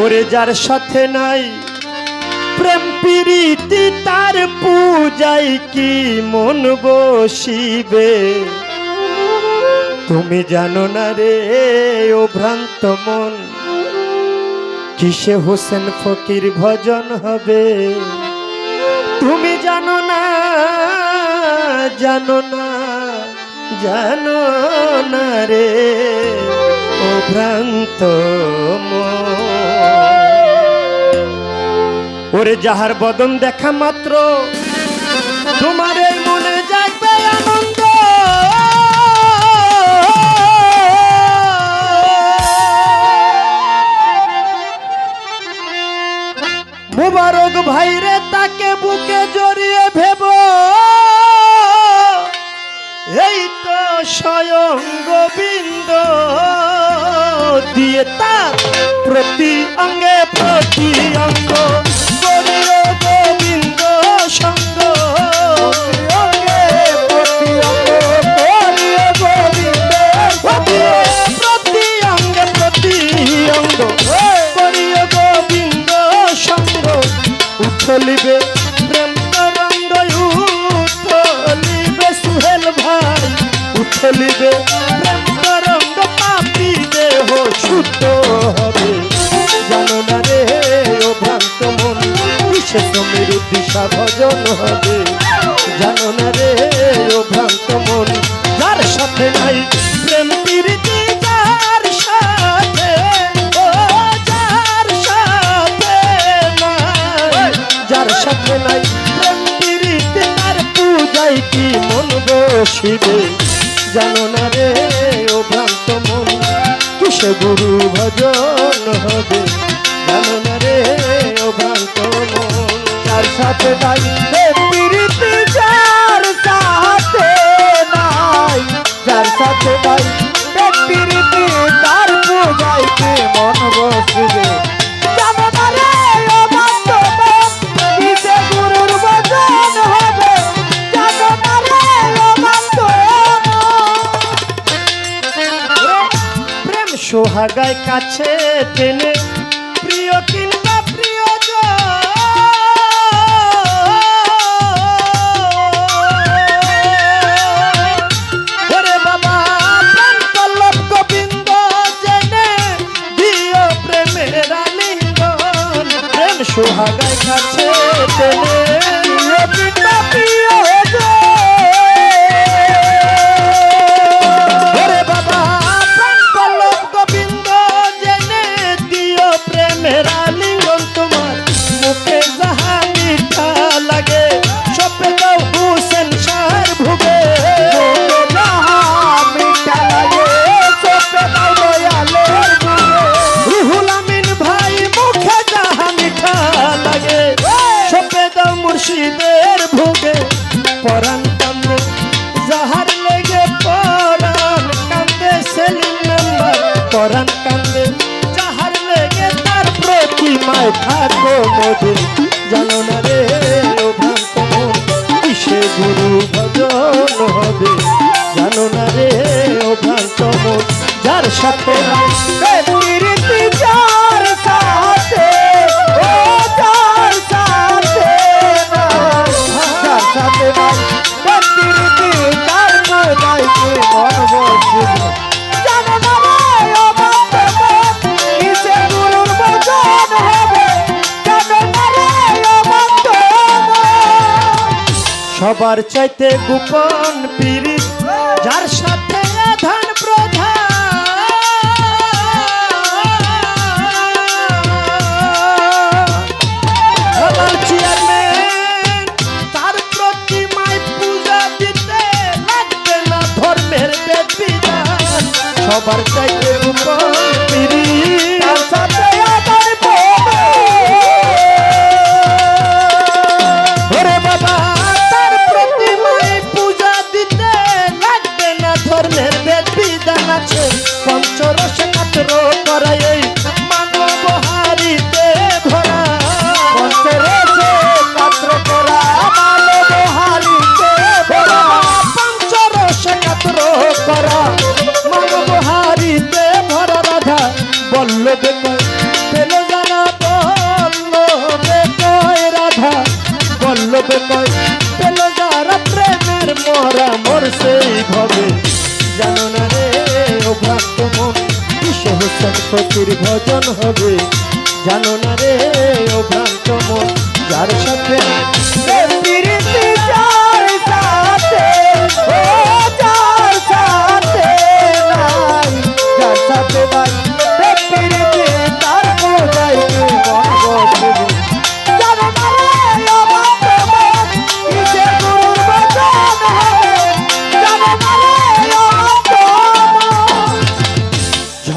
ওরে যার সাথে নাই প্রেম প্রীতি, তার পূজাই কি মন বসিবে তুমি জানো না রে, ও ভ্রান্ত মন, কিসে হোসেন ফকির ভজন হবে তুমি জানো না জানো না জানো না রে, ও ভ্রান্ত মন। ওরে যাহার বদন দেখা মাত্র, তোমার মনে যাইবে আনন্দ। মুবারক ভাইরে তাকে বুকে জড়িয়ে ভেব। এই তো স্বয়ং গোবিন্দ, দিয়ে তার প্রতি অঙ্গে সমীর দিশা ভজন হবে জানো না রে ও ভ্রান্ত মন যার সাথে নাই প্রেম প্রীতি যার সাথে ও যার সাথে নাই যার সাথে নাই প্রেম প্রীতি তার পূজাই কি মন বসিবে জানো না রে, ও ভ্রান্ত মন। কিসে গুরু ভজন হবে? জানো না রে, ও ভ্রান্ত মন। তার সাথে তাই প্রীতি যার সোহাগায় কাছে টেনে মুর্শিদের ভোগে পরাণ কান্দে। যাহার লেগে পরাণ কান্দে সেলিম মেম্বার, পরাণ কান্দে। যাহার লেগে তার প্রতিমায় থাকো মধু জানো না রে ভ্রান্ত কিসে গুরু ভজন হবে? জানো না রে ভ্রান্ত যার সাথে সবার চাইতে গোপন পীড়িত যার সাথে ধান প্রধান। চেয়ারম্যান তার বলবে কয় পেল যারা প্রেমের মরা মরছে ভবে জানো না রে ও ভজন হবে? জানো না রে, ও ভ্রান্ত যার সাথে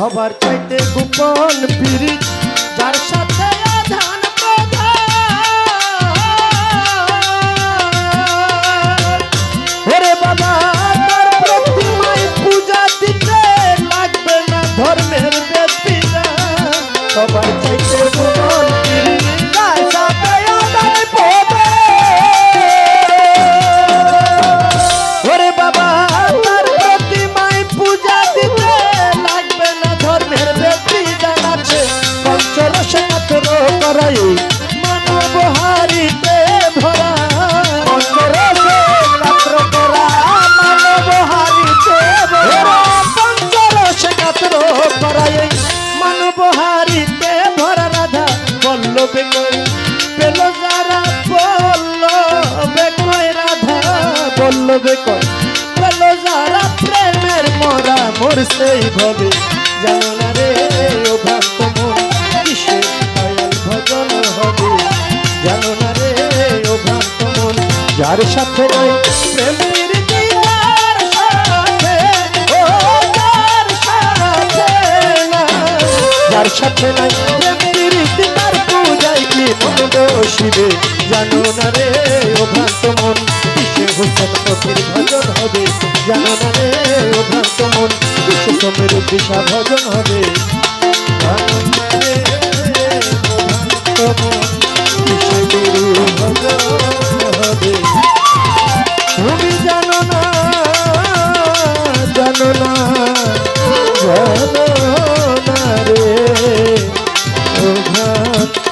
সবার চাইতে গোপন পিড়ি যার সাথে বল্লবে কই পেল যারা প্রেমের মরা মোর সেই ভবে, জানো না রে ও ভ্রান্ত মন ভজন হবে? জানো না রে ও মন যার সাথে প্রেম যার সাথে নাই প্রীতি, তার পূজায় কি মন জানো না রে পথের ভজন হবে, জানো না রে ও ভ্রান্ত মন কিসে সমীর দিশা ভজন হবে। তুমি জানো না জানো না জানো না রে ও ভ্রান্ত